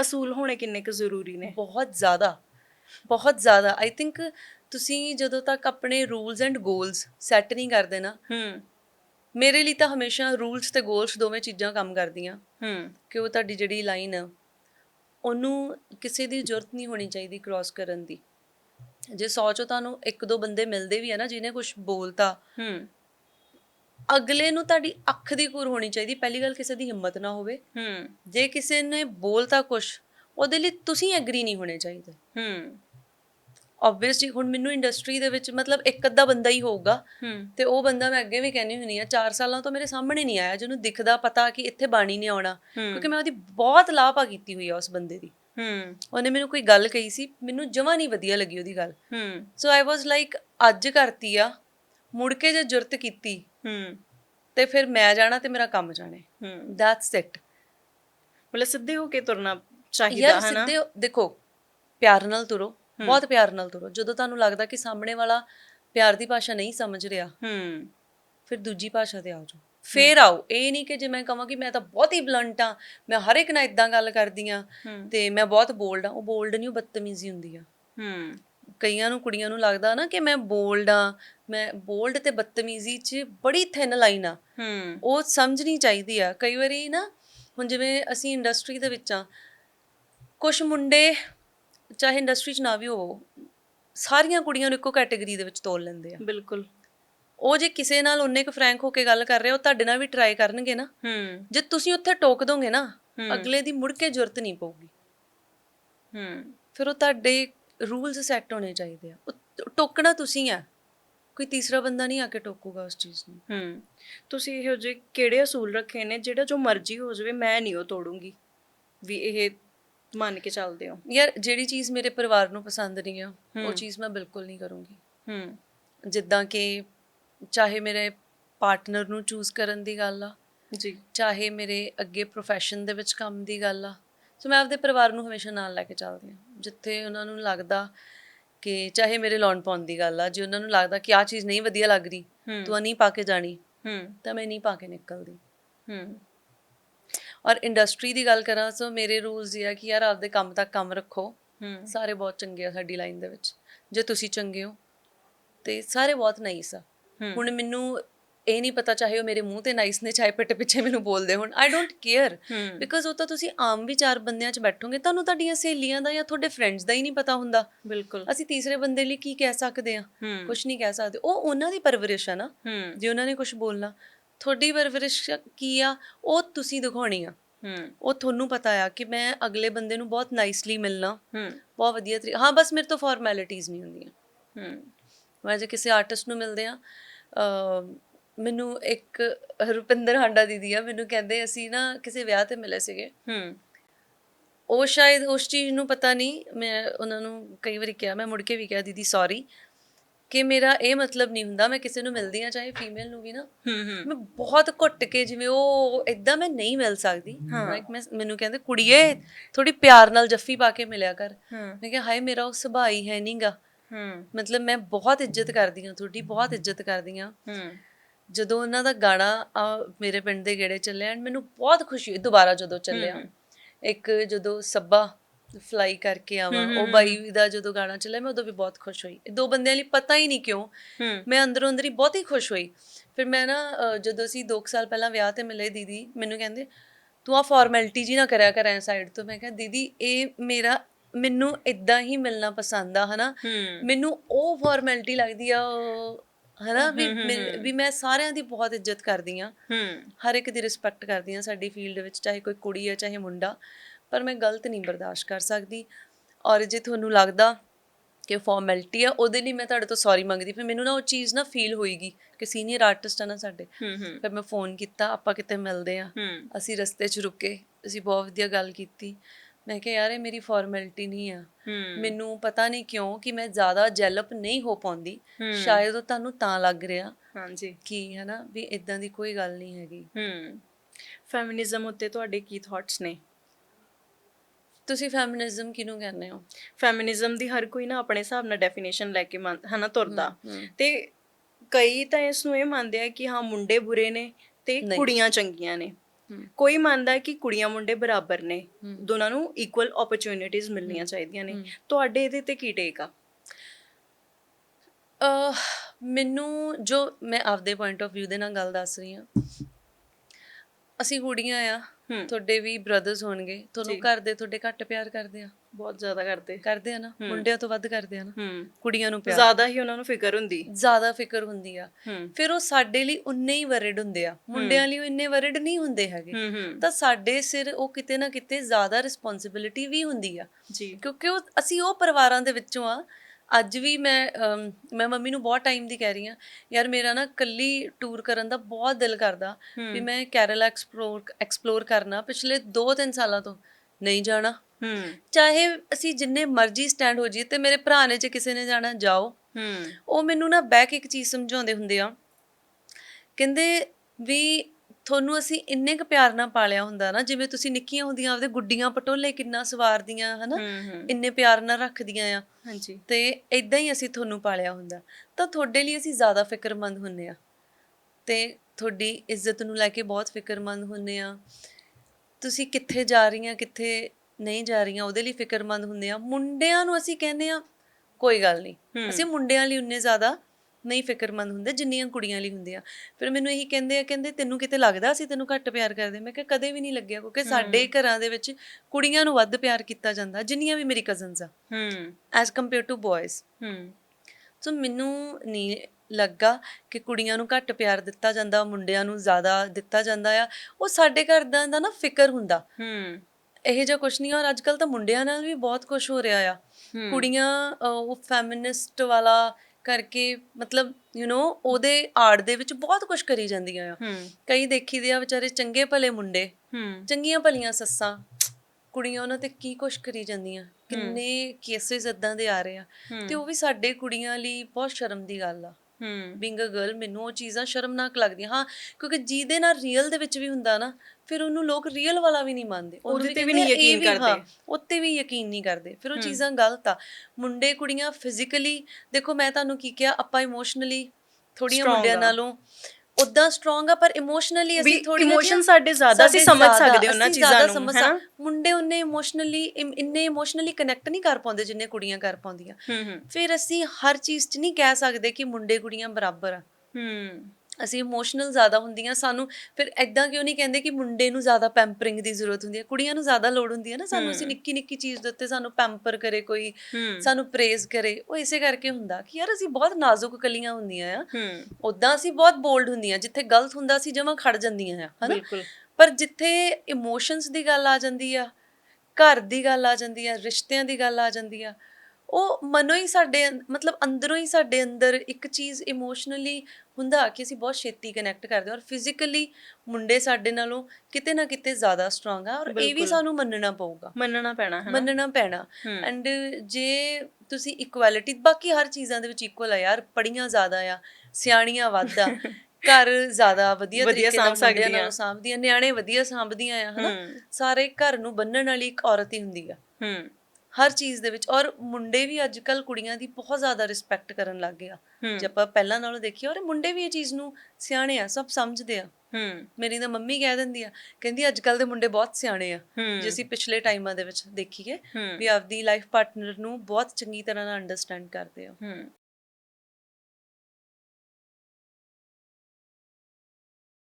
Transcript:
ਅਸੂਲ ਹੋਣੇ ਕਿੰਨੇ ਕੁ ਜ਼ਰੂਰੀ ਨੇ? ਬਹੁਤ ਜ਼ਿਆਦਾ ਬਹੁਤ ਜ਼ਿਆਦਾ। ਆਈ ਥਿੰਕ ਤੁਸੀਂ ਜਦੋਂ ਤੱਕ ਆਪਣੇ ਰੂਲਸ ਐਂਡ ਗੋਲਸ ਸੈੱਟ ਨਹੀਂ ਕਰਦੇ ਨਾ ਹੂੰ। ਮੇਰੇ ਲਈ ਤਾਂ ਹਮੇਸ਼ਾ ਰੂਲਸ ਤੇ ਗੋਲਸ ਦੋਵੇਂ ਚੀਜ਼ਾਂ ਕੰਮ ਕਰਦੀਆਂ। ਹੂੰ। ਕਿ ਉਹ ਤੁਹਾਡੀ ਜਿਹੜੀ ਲਾਈਨ ਆ ਉਹਨੂੰ ਕਿਸੇ ਦੀ ਜ਼ਰੂਰਤ ਨਹੀਂ ਹੋਣੀ ਚਾਹੀਦੀ ਕ੍ਰਾਸ ਕਰਨ ਦੀ। ਜੇ ਸੌ ਚੋਂ ਤੁਹਾਨੂੰ ਇੱਕ ਦੋ ਬੰਦੇ ਮਿਲਦੇ ਵੀ ਆ ਨਾ ਜਿਹਨੇ ਕੁਝ ਬੋਲਤਾ ਹੂੰ। ਅਗਲੇ ਨੂੰ ਤੁਹਾਡੀ ਅੱਖ ਦੀ ਕੂਰ ਹੋਣੀ ਚਾਹੀਦੀ ਪਹਿਲੀ ਗੱਲ ਕਿਸੇ ਦੀ ਹਿੰਮਤ ਨਾ ਹੋਵੇ। ਹੂੰ। ਜੇ ਕਿਸੇ ਨੇ ਬੋਲਤਾ ਕੁਝ ਉਹਦੇ ਲਈ ਤੁਸੀਂ ਐਗਰੀ ਨਹੀਂ ਹੋਣੇ ਚਾਹੀਦੇ। ਹੂੰ। ਆਬਵੀਅਸਲੀ ਹੁਣ ਮੈਨੂੰ ਇੰਡਸਟਰੀ ਦੇ ਵਿੱਚ ਮਤਲਬ ਇੱਕ ਅੱਧਾ ਬੰਦਾ ਹੀ ਹੋਊਗਾ ਹੂੰ। ਤੇ ਉਹ ਬੰਦਾ ਮੈਂ ਅੱਗੇ ਵੀ ਕਹਿੰਦੀ ਹੁੰਦੀ ਆ 4 ਸਾਲਾਂ ਤੋਂ ਮੇਰੇ ਸਾਹਮਣੇ ਨਹੀਂ ਆਇਆ ਜਿਹਨੂੰ ਦਿਖਦਾ ਪਤਾ ਕਿ ਇੱਥੇ ਬਾਣੀ ਨਹੀਂ ਆਉਣਾ। ਕਿਉਂਕਿ ਮੈਂ ਉਹਦੀ ਬਹੁਤ ਲਾਪਾ ਕੀਤੀ ਹੋਈ ਆ ਉਸ ਬੰਦੇ ਦੀ। ਹੂੰ। ਉਹਨੇ ਮੈਨੂੰ ਕੋਈ ਗੱਲ ਕਹੀ ਸੀ ਮੈਨੂੰ ਜਮਾ ਨਹੀਂ ਵਧੀਆ ਲੱਗੀ ਉਹਦੀ ਗੱਲ। ਹੂੰ। ਸੋ ਆਈ ਵਾਸ ਲਾਈਕ ਅੱਜ ਕਰਤੀ ਆ ਮੁੜ ਕੇ ਜੇ ਜੁਰਤ ਕੀਤੀ ਹੂੰ। ਤੇ ਫਿਰ ਮੈਂ ਜਾਣਾ ਤੇ ਮੇਰਾ ਕੰਮ ਜਾਣੇ। ਹੂੰ। ਦੈਟਸ ਇਟ ਮਤਲਬ ਸਿੱਧੇ ਹੋ ਕੇ ਤੁਰਨਾ ਚਾਹੀਦਾ ਯਾਰ ਹੈ ਨਾ ਸਿੱਧੇ ਦੇਖੋ ਪਿਆਰ ਨਾਲ ਤੁਰੋ ਬਹੁਤ ਪਿਆਰ ਨਾਲ ਤੁਰੋ। ਜਦੋਂ ਤੁਹਾਨੂੰ ਲੱਗਦਾ ਕਿ ਸਾਹਮਣੇ ਵਾਲਾ ਪਿਆਰ ਦੀ ਭਾਸ਼ਾ ਨਹੀਂ ਸਮਝ ਰਿਹਾ ਹੂੰ। ਫਿਰ ਦੂਜੀ ਭਾਸ਼ਾ ਤੇ ਆ ਜਾਓ। ਫੇਰ ਆਓ। ਇਹ ਨਹੀਂ ਕਿ ਜੇ ਮੈਂ ਕਹਾਂ ਕਿ ਮੈਂ ਤਾਂ ਬਹੁਤ ਹੀ ਬਲੰਟ ਆ ਮੈਂ ਹਰ ਇੱਕ ਨਾਲ ਇਦਾਂ ਗੱਲ ਕਰਦੀ ਆ ਤੇ ਮੈਂ ਬਹੁਤ ਬੋਲਡ ਆ ਉਹ ਬੋਲਡ ਨਹੀਂ ਉਹ ਬਦਤਮੀਜ਼ੀ ਹੁੰਦੀ ਆ। ਹੂੰ। ਕਈਆਂ ਨੂੰ ਕੁੜੀਆਂ ਨੂੰ ਲੱਗਦਾ ਨਾ ਕਿ ਮੈਂ ਬੋਲਡ ਆ ਮੈਂ ਬੋਲਡ ਤੇ ਬਦਤਮੀਜ਼ੀ 'ਚ ਬੜੀ ਥਿਨ ਲਾਈਨ ਆ ਹੂੰ। ਉਹ ਸਮਝਣੀ ਚਾਹੀਦੀ ਆ। ਕਈ ਵਾਰੀ ਨਾ ਹੁਣ ਜਿਵੇਂ ਅਸੀਂ ਇੰਡਸਟਰੀ ਦੇ ਵਿੱਚ ਆ ਕੁਝ ਮੁੰਡੇ ਚਾਹੇ ਇੰਡਸਟਰੀ 'ਚ ਨਾ ਵੀ ਹੋਵੋ ਸਾਰੀਆਂ ਕੁੜੀਆਂ ਨੂੰ ਇੱਕੋ ਕੈਟਾਗਰੀ ਦੇ ਵਿੱਚ ਤੋਲ ਲੈਂਦੇ ਆ। ਬਿਲਕੁਲ। ਉਹ ਜੇ ਕਿਸੇ ਨਾਲ ਉਹਨੇ ਕੁ ਫਰੈਂਕ ਹੋ ਕੇ ਗੱਲ ਕਰ ਰਹੇ ਹੋ ਤੁਹਾਡੇ ਨਾਲ ਵੀ ਟਰਾਈ ਕਰਨਗੇ ਨਾ। ਹੂੰ। ਜੇ ਤੁਸੀਂ ਉੱਥੇ ਟੋਕ ਦੋਗੇ ਨਾ। ਅਗਲੇ ਦੀ ਮੁੜ ਕੇ ਜ਼ਰੂਰਤ ਨਹੀਂ ਪਊਗੀ। ਹੂੰ। ਫਿਰ ਉਹ ਤੁਹਾਡੇ ਰੂਲਸ ਸੈੱਟ ਹੋਣੇ ਚਾਹੀਦੇ ਆ। ਉਹ ਟੋਕਣਾ ਤੁਸੀਂ ਆ। ਕੋਈ ਤੀਸਰਾ ਬੰਦਾ ਨਹੀਂ ਆ ਕੇ ਟੋਕੂਗਾ ਉਸ ਚੀਜ਼ ਨੂੰ। ਹੂੰ। ਤੁਸੀਂ ਇਹੋ ਜਿਹੇ ਕਿਹੜੇ ਅਸੂਲ ਰੱਖੇ ਨੇ ਜਿਹੜਾ ਜੋ ਮਰਜ਼ੀ ਹੋ ਜਾਵੇ ਮੈਂ ਨਹੀਂ ਉਹ ਤੋੜੂੰਗੀ। ਵੀ ਇਹ ਮੰਨ ਕੇ ਚੱਲਦੇ ਹੋ। ਯਾਰ ਜਿਹੜੀ ਚੀਜ਼ ਮੇਰੇ ਪਰਿਵਾਰ ਨੂੰ ਪਸੰਦ ਨਹੀਂ ਆ ਉਹ। ਚੀਜ਼ ਮੈਂ ਬਿਲਕੁਲ ਨਹੀਂ ਕਰੂੰਗੀ। ਹੂੰ। ਜਿੱਦਾਂ ਕਿ ਚਾਹੇ ਮੇਰੇ ਪਾਰਟਨਰ ਨੂੰ ਚੂਜ਼ ਕਰਨ ਦੀ ਗੱਲ ਆ ਜੀ। ਚਾਹੇ ਮੇਰੇ ਅੱਗੇ ਪ੍ਰੋਫੈਸ਼ਨ ਦੇ ਵਿੱਚ ਕੰਮ ਦੀ ਗੱਲ ਆ ਸੋ ਮੈਂ ਆਪਦੇ ਪਰਿਵਾਰ ਨੂੰ ਹਮੇਸ਼ਾ ਨਾਲ ਲੈ ਕੇ ਚੱਲਦੀ ਹਾਂ। ਜਿੱਥੇ ਉਹਨਾਂ ਨੂੰ ਲੱਗਦਾ ਕਿ ਚਾਹੇ ਮੇਰੇ ਲਾਉਣ ਪਾਉਣ ਦੀ ਗੱਲ ਆ ਜੇ ਉਹਨਾਂ ਨੂੰ ਲੱਗਦਾ ਕਿ ਆਹ ਚੀਜ਼ ਨਹੀਂ ਵਧੀਆ ਲੱਗ ਰਹੀ ਤੂੰ ਆ ਨਹੀਂ ਪਾ ਕੇ ਜਾਣੀ ਤਾਂ ਮੈਂ ਨਹੀਂ ਪਾ ਕੇ ਨਿਕਲਦੀ। ਹੂੰ। ਔਰ ਇੰਡਸਟਰੀ ਦੀ ਗੱਲ ਕਰਾਂ ਸੋ ਮੇਰੇ ਰੂਲਸ ਇਹ ਆ ਕਿ ਯਾਰ ਆਪਦੇ ਕੰਮ ਤੱਕ ਕੰਮ ਰੱਖੋ। ਹੂੰ। ਸਾਰੇ ਬਹੁਤ ਚੰਗੇ ਆ ਸਾਡੀ ਲਾਈਨ ਦੇ ਵਿੱਚ। ਜੇ ਤੁਸੀਂ ਚੰਗੇ ਹੋ ਤੇ ਸਾਰੇ ਬਹੁਤ ਨਾਈਸ ਆ। ਹੁਣ ਮੈਨੂੰ ਇਹ ਨਹੀਂ ਪਤਾ ਚਾਹੇ ਉਹ ਮੇਰੇ ਮੂੰਹ ਤੇ ਨਾਈਸ ਨੇ ਚਾਹੇ ਪਿੱਠ ਪਿੱਛੇ ਮੈਨੂੰ ਬੋਲਦੇ ਹੁਣ। ਆਈ ਡੋਂਟ ਕੇਅਰ ਬਿਕਾਜ਼ ਉਹ ਤਾਂ ਤੁਸੀਂ ਆਮ ਵੀ ਚਾਰ ਬੰਦਿਆਂ 'ਚ ਬੈਠੋਗੇ ਤੁਹਾਨੂੰ ਤੁਹਾਡੀਆਂ ਸਹੇਲੀਆਂ ਦਾ ਜਾਂ ਤੁਹਾਡੇ ਫਰੈਂਡਸ ਦਾ ਹੀ ਨਹੀਂ ਪਤਾ ਹੁੰਦਾ। ਬਿਲਕੁਲ। ਅਸੀਂ ਤੀਸਰੇ ਬੰਦੇ ਲਈ ਕੀ ਕਹਿ ਸਕਦੇ ਆ ਕੁਝ ਨਹੀਂ ਕਹਿ ਸਕਦੇ। ਉਹ ਉਹਨਾਂ ਦੀ ਪਰਵਰਿਸ਼ ਆ ਨਾ ਜੇ ਉਹਨਾਂ ਨੇ ਕੁਝ ਬੋਲਣਾ। ਤੁਹਾਡੀ ਪਰਵਰਿਸ਼ ਕੀ ਆ? ਉਹ ਤੁਸੀਂ ਦਿਖਾਉਣੀ ਆ। ਉਹ ਤੁਹਾਨੂੰ ਪਤਾ ਆ ਕਿ ਮੈਂ ਅਗਲੇ ਬੰਦੇ ਨੂੰ ਬਹੁਤ ਨਾਈਸਲੀ ਮਿਲਣਾ। ਬਹੁਤ ਵਧੀਆ ਤਰੀਕੇ ਹਾਂ ਬਸ ਮੇਰੇ ਤੋਂ ਫਾਰਮੈਲਿਟੀਆਂ ਨਹੀਂ ਹੁੰਦੀਆਂ। ਹੂੰ। ਮੈਂ ਜੇ ਕਿਸੇ ਆਰਟਿਸਟ ਨੂੰ ਮਿਲਦੇ ਆ ਮੈਨੂੰ ਇੱਕ ਰੁਪਿੰਦਰ ਹਾਂਡਾ ਦੀਦੀ ਆ ਮੈਨੂੰ ਕਹਿੰਦੇ ਅਸੀਂ ਨਾ ਕਿਸੇ ਵਿਆਹ ਤੇ ਮਿਲੇ ਸੀਗੇ। ਹੂੰ। ਉਹ ਸ਼ਾਇਦ ਉਸ ਚੀਜ਼ ਨੂੰ ਪਤਾ ਨਹੀਂ ਮੈਂ ਉਹਨਾਂ ਨੂੰ ਕਈ ਵਾਰੀ ਕਿਹਾ ਮੈਂ ਮੁੜ ਕੇ ਵੀ ਕਿਹਾ ਦੀਦੀ ਸੌਰੀ ਕਿ ਮੇਰਾ ਇਹ ਮਤਲਬ ਨਹੀਂ ਹੁੰਦਾ ਮੈਂ ਕਿਸੇ ਨੂੰ ਮਿਲਦੀ ਆ ਚਾਹੇ ਫੀਮੇਲ ਨੂੰ ਵੀ ਨਾ। ਹੂੰ ਹੂੰ। ਮੈਂ ਬਹੁਤ ਘੁੱਟ ਕੇ ਜਿਵੇਂ ਉਹ ਇਦਾਂ ਮੈਂ ਨਹੀਂ ਮਿਲ ਸਕਦੀ। Like ਮੈਂ ਮੈਨੂੰ ਕਹਿੰਦੇ ਕੁੜੀਏ ਥੋੜੀ ਪਿਆਰ ਨਾਲ ਜੱਫੀ ਪਾ ਕੇ ਮਿਲਿਆ ਕਰ। ਮੈਂ ਕਿਹਾ ਹਾਏ ਮੇਰਾ ਉਹ ਸੁਭਾਅ ਹੀ ਹੈ ਨਹੀਂਗਾ ਹੂੰ। ਮਤਲਬ ਮੈਂ ਬਹੁਤ ਇੱਜ਼ਤ ਕਰਦੀ ਹਾਂ ਤੁਹਾਡੀ ਬਹੁਤ ਇੱਜ਼ਤ ਕਰਦੀ ਹੂੰ। ਜਦੋਂ ਉਹਨਾਂ ਦਾ ਗਾਣਾ ਆ, ਮੇਰੇ ਪਿੰਡ ਦੇ ਗੇੜੇ ਚੱਲਿਆ and ਮੈਨੂੰ ਬਹੁਤ ਖੁਸ਼ੀ ਹੋਈ ਦੁਬਾਰਾ ਜਦੋਂ ਚੱਲਿਆ। ਇੱਕ ਜਦੋਂ ਸੱਬਾ ਫਲਾਈ ਕਰਕੇ ਆਵਾਂ ਉਹ ਬਾਈ ਦਾ ਜਦੋਂ ਗਾਣਾ ਚੱਲਿਆ ਮੈਂ ਉਦੋਂ ਵੀ ਬਹੁਤ ਖੁਸ਼ ਹੋਈ। ਇਹ ਦੋ ਬੰਦਿਆਂ ਲਈ ਪਤਾ ਹੀ ਨਹੀਂ ਕਿਉਂ ਮੈਂ ਅੰਦਰੋਂ ਅੰਦਰ ਹੀ ਬਹੁਤ ਹੀ ਖੁਸ਼ ਹੋਈ। ਫਿਰ ਮੈਂ ਨਾ ਜਦੋਂ ਅਸੀਂ 2 ਸਾਲ ਪਹਿਲਾਂ ਵਿਆਹ ਤੇ ਮਿਲੇ ਦੀਦੀ ਮੈਨੂੰ ਕਹਿੰਦੇ ਤੂੰ ਆ ਫਾਰਮੈਲਿਟੀ ਜੀ ਨਾ ਕਰਿਆ ਕਰ ਐ ਸਾਈਡ ਤੋਂ। ਮੈਂ ਕਿਹਾ ਦੀਦੀ ਇਹ ਮੇਰਾ ਮੈਨੂੰ ਇਦਾਂ ਹੀ ਮਿਲਣਾ ਪਸੰਦ ਆ ਹਨਾ? ਮੈਨੂੰ ਉਹ ਫਾਰਮੈਲਿਟੀ ਲੱਗਦੀ ਆ ਹਨਾ ਵੀ ਮੈਂ- ਵੀ ਮੈਂ ਸਾਰਿਆਂ ਦੀ ਬਹੁਤ ਇੱਜ਼ਤ ਕਰਦੀ ਆ ਹੂੰ। ਹਰ ਇੱਕ ਦੀ ਰਿਸਪੈਕਟ ਕਰਦੀ ਆ ਸਾਡੀ ਫੀਲਡ ਵਿੱਚ ਚਾਹੇ ਕੋਈ ਕੁੜੀ ਹੈ ਚਾਹੇ ਮੁੰਡਾ ਪਰ ਮੈਂ ਗਲਤ ਨਹੀਂ ਬਰਦਾਸ਼ਤ ਕਰ ਸਕਦੀ। ਔਰ ਜੇ ਤੁਹਾਨੂੰ ਲੱਗਦਾ ਕਿ ਫਾਰਮੈਲਿਟੀ ਆ ਉਹਦੇ ਲਈ ਮੈਂ ਤੁਹਾਡੇ ਤੋਂ ਸੌਰੀ ਮੰਗਦੀ। ਫਿਰ ਮੈਨੂੰ ਨਾ ਉਹ ਚੀਜ਼ ਨਾ ਫੀਲ ਹੋਏਗੀ ਕਿ ਸੀਨੀਅਰ ਆਰਟਿਸਟ ਆ ਨਾ ਸਾਡੇ। ਹੂੰ ਹੂੰ। ਫਿਰ ਮੈਂ ਫੋਨ ਕੀਤਾ ਆਪਾਂ ਕਿਤੇ ਮਿਲਦੇ ਆ ਹੂੰ। ਅਸੀਂ ਰਸਤੇ 'ਚ ਰੁਕੇ ਅਸੀਂ ਬਹੁਤ ਵਧੀਆ ਗੱਲ ਕੀਤੀ। ਮੈਂ ਕਿਹਾ ਯਾਰ ਇਹ ਮੇਰੀ ਫਾਰਮੈਲਿਟੀ ਨਹੀਂ ਆ। ਮੈਨੂੰ ਪਤਾ ਨਹੀਂ ਕਿਉਂ ਕਿ ਮੈਂ ਜ਼ਿਆਦਾ ਜੈਲਪ ਨਹੀਂ ਹੋ ਪਾਉਂਦੀ। ਸ਼ਾਇਦ ਉਹ ਤੁਹਾਨੂੰ ਤਾਂ ਲੱਗ ਰਿਹਾ ਹਾਂਜੀ। ਕਿ ਹਨਾ ਵੀ ਇਦਾਂ ਦੀ ਕੋਈ ਗੱਲ ਨਹੀਂ ਹੈਗੀ। ਹੂੰ। ਫੈਮਿਨਿਜ਼ਮ ਉੱਤੇ ਤੁਹਾਡੇ ਕੀ ਥਾਟਸ ਨੇ? ਤੁਸੀਂ ਫੈਮਿਨਿਜ਼ਮ ਕਿਹਨੂੰ ਕਹਿੰਦੇ ਹੋ? ਫੈਮਿਨਿਜ਼ਮ ਦੀ ਹਰ ਕੋਈ ਨਾ ਆਪਣੇ ਹਿਸਾਬ ਨਾਲ ਡੈਫੀਨੇਸ਼ਨ ਲੈ ਕੇ ਹਨਾ ਤੁਰਦਾ। ਤੇ ਕਈ ਤਾਂ ਇਸ ਨੂੰ ਇਹ ਮੰਨਦੇ ਆ ਕਿ ਹਾਂ ਮੁੰਡੇ ਬੁਰੇ ਨੇ ਤੇ ਕੁੜੀਆਂ ਚੰਗੀਆਂ ਨੇ। ਕੋਈ ਮੰਨਦਾ ਕਿ ਕੁੜੀਆਂ ਮੁੰਡੇ ਬਰਾਬਰ ਨੇ ਦੋਨਾਂ ਨੂੰ ਇਕੁਅਲ ਓਪਰਚ्युनिटीज ਮਿਲਣੀਆਂ ਚਾਹੀਦੀਆਂ ਨੇ। ਤੁਹਾਡੇ ਇਹਦੇ ਤੇ ਕੀ ਟੇਕ ਆ? ਮੈਨੂੰ ਜੋ ਮੈਂ ਆਪਦੇ ਪੁਆਇੰਟ ਆਫ View ਦੇ ਨਾਲ ਗੱਲ ਦੱਸ ਰਹੀ ਹਾਂ ਅਸੀਂ ਕੁੜੀਆਂ ਆ ਤੁਹਾਡੇ ਵੀ ਬ੍ਰਦਰਸ ਹੋਣਗੇ। ਤੁਹਾਨੂੰ। ਘਰ ਦੇ ਤੁਹਾਡੇ ਘੱਟ ਪਿਆਰ ਕਰਦੇ ਆ? ਬਹੁਤ ਜ਼ਿਆਦਾ ਕਰਦੇ। ਕਰਦੇ ਆ ਨਾ? ਮੁੰਡਿਆਂ ਤੋਂ ਵੱਧ ਕਰਦੇ ਆ ਨਾ? ਕੁੜੀਆਂ ਨੂੰ ਪਿਆਰ। ਜ਼ਿਆਦਾ ਹੀ ਉਹਨਾਂ ਨੂੰ ਫਿਕਰ ਹੁੰਦੀ। ਜ਼ਿਆਦਾ ਫਿਕਰ ਹੁੰਦੀ ਆ। ਫਿਰ ਉਹ ਸਾਡੇ ਲਈ ਉਨੇ ਹੀ ਵਰਡ ਹੁੰਦੇ ਆ। ਮੁੰਡਿਆਂ ਲਈ ਉਹ ਇੰਨੇ ਵਰਡ ਨਹੀਂ ਹੁੰਦੇ ਹੈਗੇ। ਤਾਂ ਸਾਡੇ ਸਿਰ ਉਹ ਕਿਤੇ ਨਾ ਕਿਤੇ ਜ਼ਿਆਦਾ ਰਿਸਪੌਂਸਿਬਿਲਿਟੀ ਵੀ ਹੁੰਦੀ ਆ। ਜੀ। ਕਿਉਂਕਿ ਉਹ ਅਸੀਂ ਉਹ ਪਰਿਵਾਰਾਂ ਦੇ ਵਿੱਚੋਂ ਆ ਅੱਜ ਵੀ ਮੈਂ ਅਮ, ਮੈਂ ਮੰਮੀ ਨੂੰ ਬਹੁਤ ਟਾਈਮ ਦੀ ਕਹਿ ਰਹੀ ਆ ਯਾਰ ਮੇਰਾ ਨਾ ਕੱਲੀ ਟੂਰ ਕਰਨ ਦਾ ਬਹੁਤ ਦਿਲ ਕਰਦਾ ਵੀ ਮੈਂ ਕੇਰਲਾ ਐਕਸਪਲੋਰ ਐਕਸਪਲੋਰ ਕਰਨਾ ਪਿਛਲੇ 2-3 ਸਾਲਾਂ ਤੋਂ ਨਹੀਂ ਜਾਣਾ। ਹੂੰ। ਚਾਹੇ ਅਸੀਂ ਜਿੰਨੇ ਮਰਜ਼ੀ ਸਟੈਂਡ ਹੋ ਜਾਈਏ ਤੇ ਮੇਰੇ ਭਰਾ ਨੇ ਜੇ ਕਿਸੇ ਨੇ ਜਾਣਾ ਜਾਓ। ਹੂੰ। ਉਹ ਮੈਨੂੰ ਨਾ ਬਹਿ ਕੇ ਇੱਕ ਚੀਜ਼ ਸਮਝਾਉਂਦੇ ਹੁੰਦੇ ਆ। ਕਹਿੰਦੇ ਵੀ ਤੁਹਾਨੂੰ ਅਸੀਂ ਇੰਨੇ ਕੁ ਪਿਆਰ ਨਾਲ ਪਾਲਿਆ ਹੁੰਦਾ ਨਾ ਜਿਵੇਂ ਤੁਸੀਂ ਨਿੱਕੀਆਂ ਹੁੰਦੀਆਂ ਆਪਦੇ ਗੁੱਡੀਆਂ ਪਟੋਲੇ ਕਿੰਨਾ ਸਵਾਰਦੀਆਂ ਹਨਾ? ਇੰਨੇ ਪਿਆਰ ਨਾਲ ਰੱਖਦੀਆਂ ਆ। ਹਾਂਜੀ। ਤੇ ਇਦਾਂ ਹੀ ਅਸੀਂ ਤੁਹਾਨੂੰ ਪਾਲਿਆ ਹੁੰਦਾ। ਤਾਂ ਤੁਹਾਡੇ ਲਈ ਅਸੀਂ ਜ਼ਿਆਦਾ ਫਿਕਰਮੰਦ ਹੁੰਨੇ ਆ। ਤੇ ਤੁਹਾਡੀ ਇੱਜ਼ਤ ਨੂੰ ਲੈ ਕੇ ਬਹੁਤ ਫਿਕਰਮੰਦ ਹੁੰਨੇ ਆ। ਤੁਸੀਂ ਕਿੱਥੇ ਜਾ ਰਹੀਆਂ ਕਿੱਥੇ ਨਹੀਂ ਜਾ ਰਹੀਆਂ ਉਹਦੇ ਲਈ ਫਿਕਰਮੰਦ ਹੁੰਦੇ ਆ। ਮੁੰਡਿਆਂ ਨੂੰ ਅਸੀਂ ਕਹਿੰਦੇ ਆ ਕੋਈ ਗੱਲ ਨਹੀਂ। ਅਸੀਂ ਮੁੰਡਿਆਂ ਲਈ ਉਨੇ ਜ਼ਿਆਦਾ ਨਹੀਂ ਫਿਕਰਮੰਦ ਹੁੰਦੇ ਜਿੰਨੀਆਂ ਕੁੜੀਆਂ ਲਈ ਹੁੰਦੇ ਆ ਫਿਰ ਮੈਨੂੰ ਇਹੀ ਕਹਿੰਦੇ ਆ ਕਹਿੰਦੇ ਤੈਨੂੰ ਕਿਤੇ ਲੱਗਦਾ ਅਸੀਂ ਤੈਨੂੰ ਘੱਟ ਪਿਆਰ ਕਰਦੇ? ਮੈਂ ਕਿਹਾ ਕਦੇ ਵੀ ਨਹੀਂ ਲੱਗਿਆ ਕਿਉਂਕਿ ਸਾਡੇ ਘਰਾਂ ਦੇ ਵਿੱਚ ਕੁੜੀਆਂ ਨੂੰ ਵੱਧ ਪਿਆਰ ਕੀਤਾ ਜਾਂਦਾ ਜਿੰਨੀਆਂ ਵੀ ਮੇਰੀ ਕਜ਼ਨਸ ਆ। ਹੂੰ। ਐਜ਼ ਕੰਪੇਅਰ ਟੂ ਬॉयਜ਼ ਹੂੰ। ਸੋ ਮੈਨੂੰ ਨਹੀਂ ਲੱਗਾ ਕਿ ਕੁੜੀਆਂ ਨੂੰ ਘੱਟ ਪਿਆਰ ਦਿੱਤਾ ਜਾਂਦਾ ਮੁੰਡਿਆਂ ਨੂੰ ਜ਼ਿਆਦਾ ਦਿੱਤਾ ਜਾਂਦਾ ਆ। ਉਹ ਸਾਡੇ ਘਰ ਦਾ ਦਾ ਨਾ ਫਿਕਰ ਹੁੰਦਾ। ਹੂੰ। ਇਹ ਜਿਹਾ ਕੁਝ ਨਹੀਂ ਔਰ ਅੱਜਕੱਲ ਤਾਂ ਮੁੰਡਿਆਂ ਨਾਲ ਵੀ ਬਹੁਤ ਕੁਝ ਹੋ ਰਿਹਾ ਆ। ਕੁੜੀਆਂ ਉਹ ਫੈਮਿਨਿਸਟ ਵਾਲਾ ਕਰਕੇ ਮਤਲਬ ਯੂ نو ਉਹਦੇ ਆੜ ਦੇ ਵਿੱਚ ਬਹੁਤ ਕੁਝ ਕਰੀ ਜਾਂਦੀਆਂ ਆ। ਕਈ ਦੇਖੀਦੇ ਆ ਵਿਚਾਰੇ ਚੰਗੇ ਭਲੇ ਮੁੰਡੇ ਚੰਗੀਆਂ ਭਲੀਆਂ ਸੱਸਾਂ ਕੁੜੀਆਂ ਉਹਨਾਂ ਤੇ ਕੀ ਕੁਛ ਕਰੀ ਜਾਂਦੀਆਂ ਕਿੰਨੇ ਕੇਸਿਸ ਇਦਾਂ ਦੇ ਆ ਰਹੇ ਆ। ਤੇ ਉਹ ਵੀ ਸਾਡੇ ਕੁੜੀਆਂ ਲਈ ਬਹੁਤ ਸ਼ਰਮ ਦੀ ਗੱਲ ਆ। ਹੂੰ। ਬੀਇੰਗ ਅ ਗਰਲ ਮੈਨੂੰ ਉਹ ਚੀਜ਼ਾਂ ਸ਼ਰਮਨਾਕ ਲੱਗਦੀਆਂ। ਹਾਂ ਕਿਉਂਕਿ ਜਿਹਦੇ ਨਾਲ ਰੀਅਲ ਦੇ ਵਿੱਚ ਵੀ ਹੁੰਦਾ ਨਾ ਫਿਰ ਉਹਨੂੰ ਲੋਕ ਰੀਅਲ ਵਾਲਾ ਵੀ ਨਹੀਂ ਮੰਨਦੇ। ਉਹਦੇ ਤੇ ਵੀ ਨਹੀਂ ਯਕੀਨ ਕਰਦੇ। ਉੱਤੇ ਵੀ ਯਕੀਨ ਨਹੀਂ ਕਰਦੇ। ਫਿਰ ਉਹ ਚੀਜ਼ਾਂ ਗਲਤ ਆ। ਮੁੰਡੇ ਕੁੜੀਆਂ ਫਿਜ਼ੀਕਲੀ ਦੇਖੋ ਮੈਂ ਤੁਹਾਨੂੰ ਕੀ ਕਿਹਾ ਆਪਾਂ ਇਮੋਸ਼ਨਲੀ ਥੋੜੀਆਂ ਮੁੰਡਿਆਂ। ਨਾਲੋਂ ਉਦਾਂ ਸਟਰੋਂਗ ਆ ਪਰ ਇਮੋਸ਼ਨਲੀ ਅਸੀਂ ਥੋੜੀ emotion ਸਾਡੇ ਜ਼ਿਆਦਾ, ਅਸੀਂ ਸਮਝ ਸਕਦੇ ਉਹਨਾਂ ਚੀਜ਼ਾਂ ਨੂੰ, ਹੈਨਾ? ਮੁੰਡੇ ਉਹਨੇ ਇਮੋਸ਼ਨਲੀ ਇੰਨੇ ਇਮੋਸ਼ਨਲੀ ਕਨੈਕਟ ਨਹੀਂ ਕਰ ਪਾਉਂਦੇ ਜਿੰਨੇ ਕੁੜੀਆਂ ਕਰ ਪਾਉਂਦੀਆਂ। ਹੂੰ ਹੂੰ। ਫਿਰ ਅਸੀਂ ਹਰ ਚੀਜ਼ 'ਚ ਨਹੀਂ ਕਹਿ ਸਕਦੇ ਕਿ ਮੁੰਡੇ ਕੁੜੀਆਂ ਬਰਾਬਰ ਆ। ਹੂੰ। ਅਸੀਂ ਇਮੋਸ਼ਨਲ ਜ਼ਿਆਦਾ ਹੁੰਦੀਆਂ ਸਾਨੂੰ ਫਿਰ ਐਦਾਂ ਕਿਉਂ ਨਹੀਂ ਕਹਿੰਦੇ ਕਿ ਮੁੰਡੇ ਨੂੰ ਜ਼ਿਆਦਾ ਪੈਂਪਰਿੰਗ ਦੀ ਜ਼ਰੂਰਤ ਹੁੰਦੀ ਹੈ? ਕੁੜੀਆਂ ਨੂੰ ਜ਼ਿਆਦਾ ਲੋੜ ਹੁੰਦੀ ਹੈ ਨਾ ਸਾਨੂੰ ਅਸੀਂ ਨਿੱਕੀ ਨਿੱਕੀ ਚੀਜ਼ ਦੇ ਉੱਤੇ ਸਾਨੂੰ ਪੈਂਪਰ ਕਰੇ ਕੋਈ ਸਾਨੂੰ ਪ੍ਰੇਜ਼ ਕਰੇ ਉਹ ਇਸੇ ਕਰਕੇ ਹੁੰਦਾ ਕਿ ਯਾਰ ਅਸੀਂ ਬਹੁਤ ਨਾਜ਼ੁਕ ਕਲੀਆਂ ਹੁੰਦੀਆਂ ਆ। ਉਦਾਂ ਅਸੀਂ ਬਹੁਤ ਬੋਲਡ ਹੁੰਦੀਆਂ ਜਿੱਥੇ ਗਲਤ ਹੁੰਦਾ ਅਸੀਂ ਜਮਾਂ ਖੜ ਜਾਂਦੀਆਂ ਆ ਹਨਾ? ਬਿਲਕੁਲ। ਪਰ ਜਿੱਥੇ ਇਮੋਸ਼ਨਸ ਦੀ ਗੱਲ ਆ ਜਾਂਦੀ ਆ ਘਰ ਦੀ ਗੱਲ ਆ ਜਾਂਦੀ ਆ ਰਿਸ਼ਤਿਆਂ ਦੀ ਗੱਲ ਆ ਜਾਂਦੀ ਆ ਉਹ ਮਨੋਂ ਹੀ ਸਾਡੇ ਅੰ- ਮਤਲਬ ਅੰਦਰੋਂ ਹੀ ਸਾਡੇ ਅੰਦਰ ਇੱਕ ਚੀਜ਼ ਇਮੋਸ਼ਨਲੀ ਹੁੰਦਾ ਕਿ ਅਸੀਂ ਬਹੁਤ ਛੇਤੀ ਕਨੈਕਟ ਕਰਦੇ ਹਾਂ ਔਰ ਫਿਜ਼ੀਕਲੀ ਮੁੰਡੇ ਸਾਡੇ ਨਾਲੋਂ ਕਿਤੇ ਨਾ ਕਿਤੇ ਜ਼ਿਆਦਾ ਸਟਰੋਂਗ ਆ ਔਰ ਇਹ ਵੀ ਸਾਨੂੰ ਮੰਨਣਾ ਪਊਗਾ। ਮੰਨਣਾ ਪੈਣਾ ਹੈ ਮੰਨਣਾ ਪੈਣਾ। ਐਂਡ ਜੇ ਤੁਸੀਂ ਇਕੁਐਲਿਟੀ ਬਾਕੀ ਹਰ ਚੀਜ਼ਾਂ ਦੇ ਵਿੱਚ ਇਕੁਅਲ ਆ ਯਾਰ ਪੜੀਆਂ ਜ਼ਿਆਦਾ ਆ ਸਿਆਣੀਆਂ ਵੱਧ ਆ ਘਰ ਜ਼ਿਆਦਾ ਵਧੀਆ ਵਧੀਆ ਤਰੀਕੇ ਨਾਲ ਸਾਂਭ ਮੁੰਡਿਆਂ ਸਕਦੀਆਂ। ਨਾਲੋਂ ਸਾਂਭਦੀਆਂ ਨਿਆਣੇ ਵਧੀਆ ਸਾਂਭਦੀਆਂ ਆ ਹਨਾ? ਹੂੰ। ਸਾਰੇ ਘਰ ਨੂੰ ਬੰਨਣ ਵਾਲੀ ਇੱਕ ਔਰਤ ਹੀ ਹੁੰਦੀ ਆ। ਹੂੰ। ਹਰ ਚੀਜ਼ ਦੇ ਵਿੱਚ। ਔਰ ਮੁੰਡੇ ਵੀ ਅੱਜ ਕੱਲ ਕੁੜੀਆਂ ਦੀ ਬਹੁਤ ਜ਼ਿਆਦਾ ਰਿਸਪੈਕਟ ਕਰਨ ਲੱਗ ਗਏ ਆ। ਹੂੰ। ਜੇ ਆਪਾਂ ਪਹਿਲਾਂ ਨਾਲੋਂ ਦੇਖੀਏ ਔਰ ਮੁੰਡੇ ਵੀ ਇਹ ਚੀਜ਼ ਨੂੰ ਸਿਆਣੇ ਆ ਸਭ ਸਮਝਦੇ ਆ। ਹੂੰ। ਮੇਰੀ ਤਾਂ ਮੰਮੀ ਕਹਿ ਦਿੰਦੀ ਆ ਕਹਿੰਦੀ ਅੱਜ ਕੱਲ ਦੇ ਮੁੰਡੇ ਬਹੁਤ ਸਿਆਣੇ ਆ। ਜੇ ਅਸੀਂ ਪਿਛਲੇ ਟਾਈਮਾਂ ਦੇ ਵਿੱਚ ਦੇਖੀਏ। ਵੀ ਆਪਦੀ ਲਾਈਫ ਪਾਰਟਨਰ ਨੂੰ ਬਹੁਤ ਚੰਗੀ ਤਰ੍ਹਾਂ ਨਾਲ ਅੰਡਰਸਟੈਂਡ ਕਰਦੇ ਆ। ਹੂੰ।